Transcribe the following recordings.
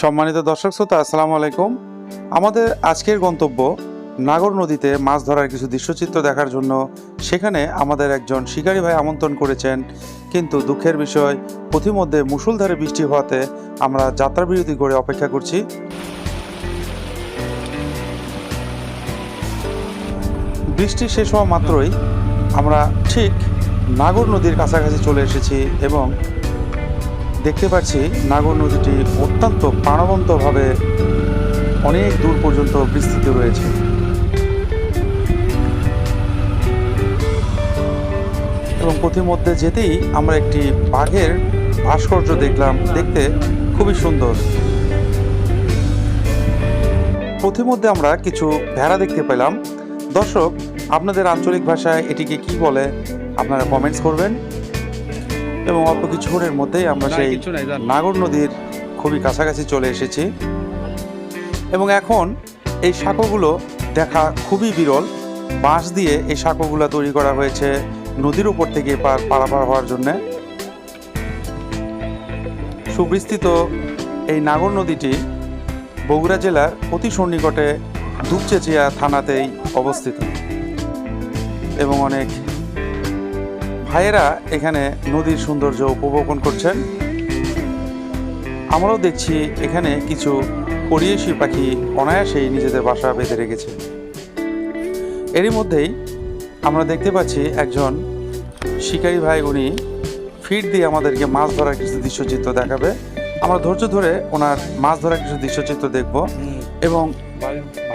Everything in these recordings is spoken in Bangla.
সম্মানিত দর্শক শ্রোতা, আসসালামু আলাইকুম। আমাদের আজকের গন্তব্য নাগর নদীতে মাছ ধরার কিছু দৃশ্যচিত্র দেখার জন্য। সেখানে আমাদের একজন শিকারী ভাই আমন্ত্রণ করেছেন। কিন্তু দুঃখের বিষয়, পথিমধ্যে মুষলধারে বৃষ্টি হওয়াতে আমরা যাত্রা বিরতি করে অপেক্ষা করছি। বৃষ্টি শেষ হওয়া মাত্রই আমরা ঠিক নাগর নদীর কাছাকাছি চলে এসেছি এবং দেখতে পাচ্ছি নাগর নদীটি অত্যন্ত প্রাণবন্তভাবে অনেক দূর পর্যন্ত বিস্তৃত রয়েছে। এবং পথিমধ্যে যেতেই আমরা একটি বাঘের ভাস্কর্য দেখলাম, দেখতে খুবই সুন্দর। পথিমধ্যে আমরা কিছু ভেড়া দেখতে পেলাম। দর্শক, আপনাদের আঞ্চলিক ভাষায় এটিকে কি বলে, আপনারা কমেন্টস করবেন। এবং অল্প কিছুক্ষণের মধ্যেই আমরা সেই। নাগর নদীর খুবই কাছাকাছি চলে এসেছি। এবং এখন এই সাঁকোগুলো দেখা খুবই বিরল। বাঁশ দিয়ে এই সাঁকোগুলো তৈরি করা হয়েছে নদীর উপর থেকে পার পারাপার হওয়ার জন্য। সুবিস্তৃত এই নাগর নদীটি বগুড়া জেলার অতি সন্নিকটে ধূপচেচিয়া থানাতেই অবস্থিত। এবং অনেক ভাইয়েরা এখানে নদীর সৌন্দর্য উপভোগন করছেন। আমরাও দেখছি এখানে কিছু পরিয়েশি পাখি অনায়াসেই নিজেদের বাসা বেঁধে রেখেছে। এরই মধ্যেই আমরা দেখতে পাচ্ছি একজন শিকারী ভাই উনি ফিট দিয়ে আমাদেরকে মাছ ধরার কিছু দৃশ্যচিত্র দেখাবে। আমরা ধৈর্য ধরে ওনার মাছ ধরার কিছু দৃশ্যচিত্র দেখব এবং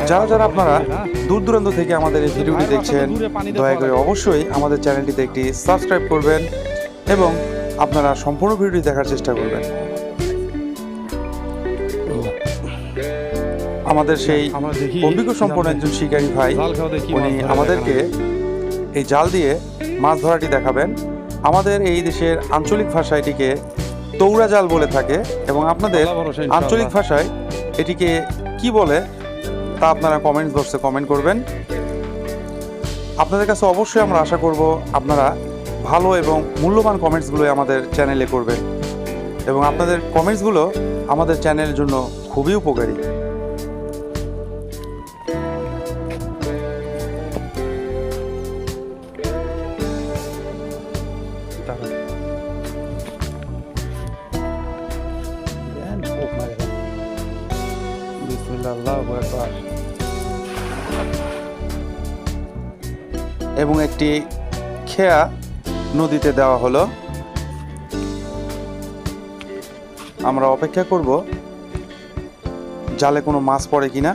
যারা যারা আপনারা দূর দূরান্ত থেকে আমাদের এই ভিডিওটি দেখছেন দয়া করে অবশ্যই আমাদের চ্যানেলটিতে একটি সাবস্ক্রাইব করবেন এবং আপনারা সম্পূর্ণ ভিডিওটি দেখার চেষ্টা করবেন। আমাদের সেই অভিজ্ঞ সম্পন্ন একজন শিকারী ভাই উনি আমাদেরকে এই জাল দিয়ে মাছ ধরাটি দেখাবেন। আমাদের এই দেশের আঞ্চলিক ভাষা এটিকে তৌড়া জাল বলে থাকে এবং আপনাদের। আঞ্চলিক ভাষায় এটিকে কি বলে? তা আপনারা কমেন্টস বক্সে কমেন্ট করবেন। আপনাদের কাছে অবশ্যই আমরা আশা করব আপনারা ভালো এবং মূল্যবান কমেন্টসগুলো আমাদের চ্যানেলে করবেন। এবং আপনাদের কমেন্টসগুলো আমাদের চ্যানেলের জন্য খুবই উপকারী। আল্লাহু। এবং একটি খেয়া নদীতে দেওয়া হলো আমরা অপেক্ষা করব জালে কোনো মাছ পড়ে কিনা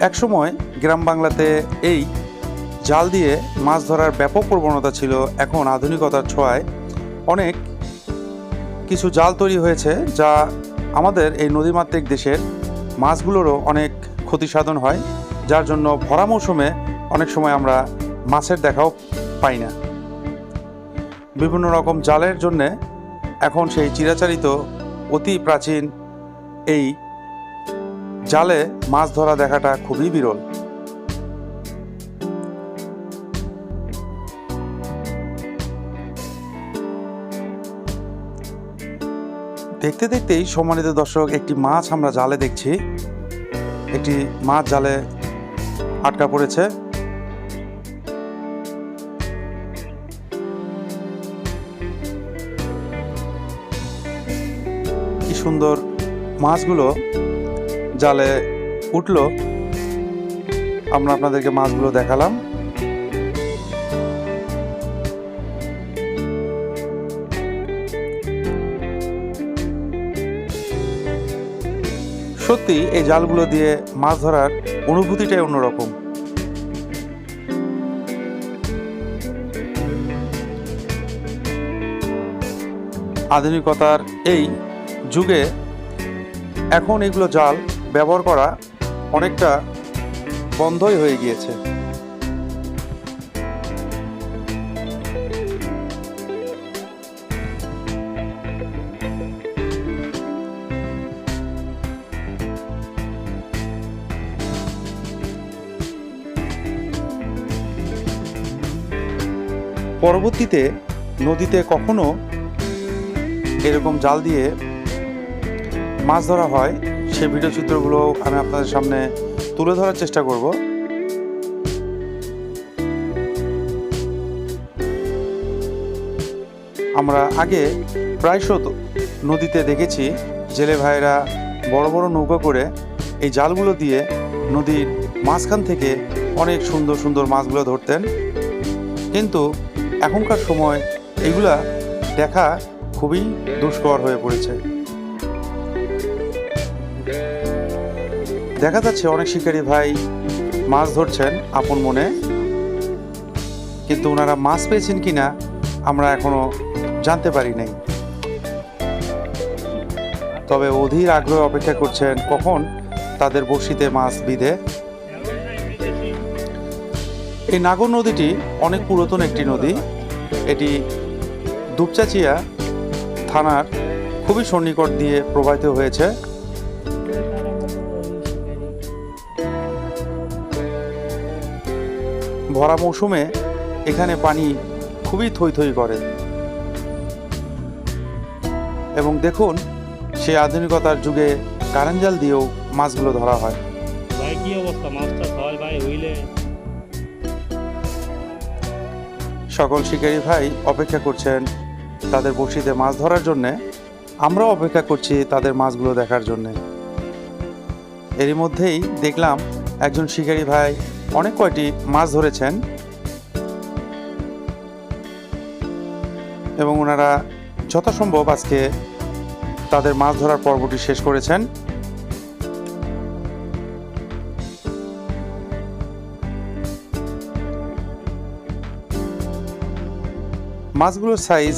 একসময় গ্রাম বাংলাতে এই জাল দিয়ে মাছ ধরার ব্যাপক প্রবণতা ছিল এখন আধুনিকতার ছোঁয়ায়। অনেক কিছু জাল তৈরি হয়েছে যা আমাদের এই নদীমাতৃক দেশের মাছগুলোরও অনেক ক্ষতি সাধন হয়, যার জন্য ভরা মৌসুমে অনেক সময় আমরা মাছের দেখাও পাই না। বিভিন্ন রকম জালের জন্যে এখন সেই চিরাচারিত অতি প্রাচীন এই জালে মাছ ধরা দেখাটা খুবই বিরল। দেখতে দেখতেই সম্মানিত দর্শক, একটি মাছ আমরা জালে দেখছি। একটি মাছ জালে আটকা পড়েছে। কি সুন্দর মাছগুলো জালে উঠল। আমরা আপনাদেরকে মাছগুলো দেখালাম। সত্যি, এই জালগুলো দিয়ে মাছ ধরার অনুভূতিটাই অন্যরকম। আধুনিকতার এই যুগে এখন এগুলো জাল ব্যবহার করা অনেকটা বন্ধই হয়ে গিয়েছে। পরবর্তীতে নদীতে কখনো এরকম জাল দিয়ে মাছ ধরা হয় সেই ভিডিও চিত্রগুলো আমি আপনাদের সামনে তুলে ধরার চেষ্টা করব। আমরা আগে প্রায়শ তো নদীতে দেখেছি জেলে ভাইরা বড় বড় নৌকা করে এই জালগুলো দিয়ে নদীর মাঝখান থেকে অনেক সুন্দর সুন্দর মাছগুলো ধরতেন। কিন্তু এখনকার সময় এগুলা দেখা খুবই দুষ্কর হয়ে পড়েছে। দেখা যাচ্ছে অনেক শিকারী ভাই মাছ ধরছেন আপন মনে। কিন্তু ওনারা মাছ পেয়েছেন কিনা আমরা এখনও জানতে পারি নাই। তবে অধীর আগ্রহে অপেক্ষা করছেন কখন তাদের বড়শিতে মাছ বিধে। এই নাগর নদীটি অনেক পুরাতন একটি নদী। এটি দুপচাচিয়া থানার খুবই সন্নিকট দিয়ে প্রবাহিত হয়েছে। ভরা মৌসুমে এখানে পানি খুবই থই থই করে। এবং দেখুন, সেই আধুনিকতার যুগে কারেন্ট জাল দিয়েও মাছগুলো ধরা হয়। ভাই, কি অবস্থা? মাছটা ভাই হইলে সকল শিকারী ভাই অপেক্ষা করছেন তাদের বড়শিতে মাছ ধরার জন্যে। আমরাও অপেক্ষা করছি তাদের মাছগুলো দেখার জন্যে। এরই মধ্যেই দেখলাম একজন শিকারী ভাই অনেক কয়টি মাছ ধরেছেন। এবং ওনারা যথাসম্ভব আজকে তাদের মাছ ধরার পর্বটি শেষ করেছেন। মাছগুলোর সাইজ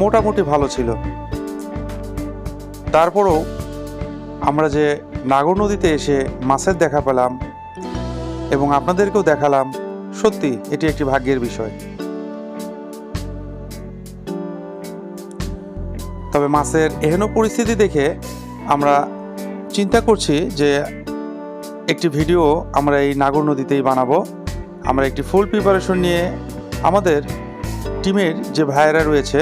মোটামুটি ভালো ছিল। তারপরও আমরা যে নাগর নদীতে এসে মাছের দেখা পেলাম এবং আপনাদেরকেও দেখালাম, সত্যি এটি একটি ভাগ্যের বিষয়। তবে মাছের এহেন পরিস্থিতি দেখে আমরা চিন্তা করছি যে একটি ভিডিও আমরা এই নাগর নদীতেই বানাবো। আমরা একটি ফুল প্রিপারেশন নিয়ে আমাদের টিমের যে ভাইয়েরা রয়েছে,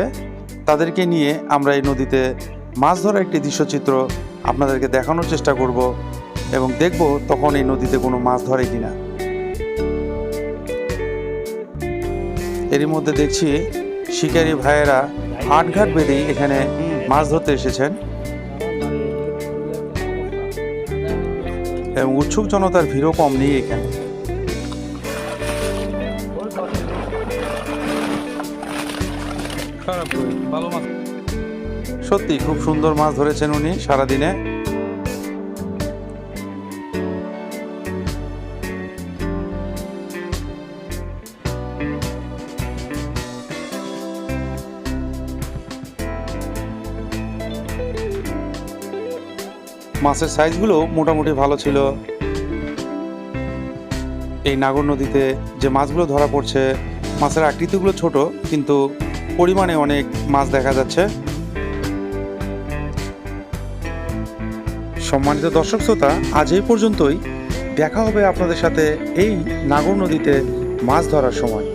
তাদেরকে নিয়ে আমরা এই নদীতে মাছ ধরার একটি দৃশ্যচিত্র আপনাদেরকে দেখানোর চেষ্টা করব এবং দেখব তখন এই নদীতে কোনো মাছ ধরে কিনা। এরই মধ্যে দেখছি শিকারী ভাইয়েরা আটঘাট বেঁধেই এখানে মাছ ধরতে এসেছেন। এবং উৎসুক জনতার ভিড়ও কম নেই এখানে। খারাপ ভালো মাছ। সত্যি, খুব সুন্দর মাছ ধরেছেন উনি সারাদিনে। মাছের সাইজগুলো মোটামুটি ভালো ছিল। এই নাগর নদীতে যে মাছগুলো ধরা পড়ছে মাছের আকৃতিগুলো ছোট, কিন্তু পরিমাণে অনেক মাছ দেখা যাচ্ছে। সম্মানিত দর্শক শ্রোতা, আজ এই পর্যন্তই। দেখা হবে আপনাদের সাথে এই নাগর নদীতে মাছ ধরার সময়।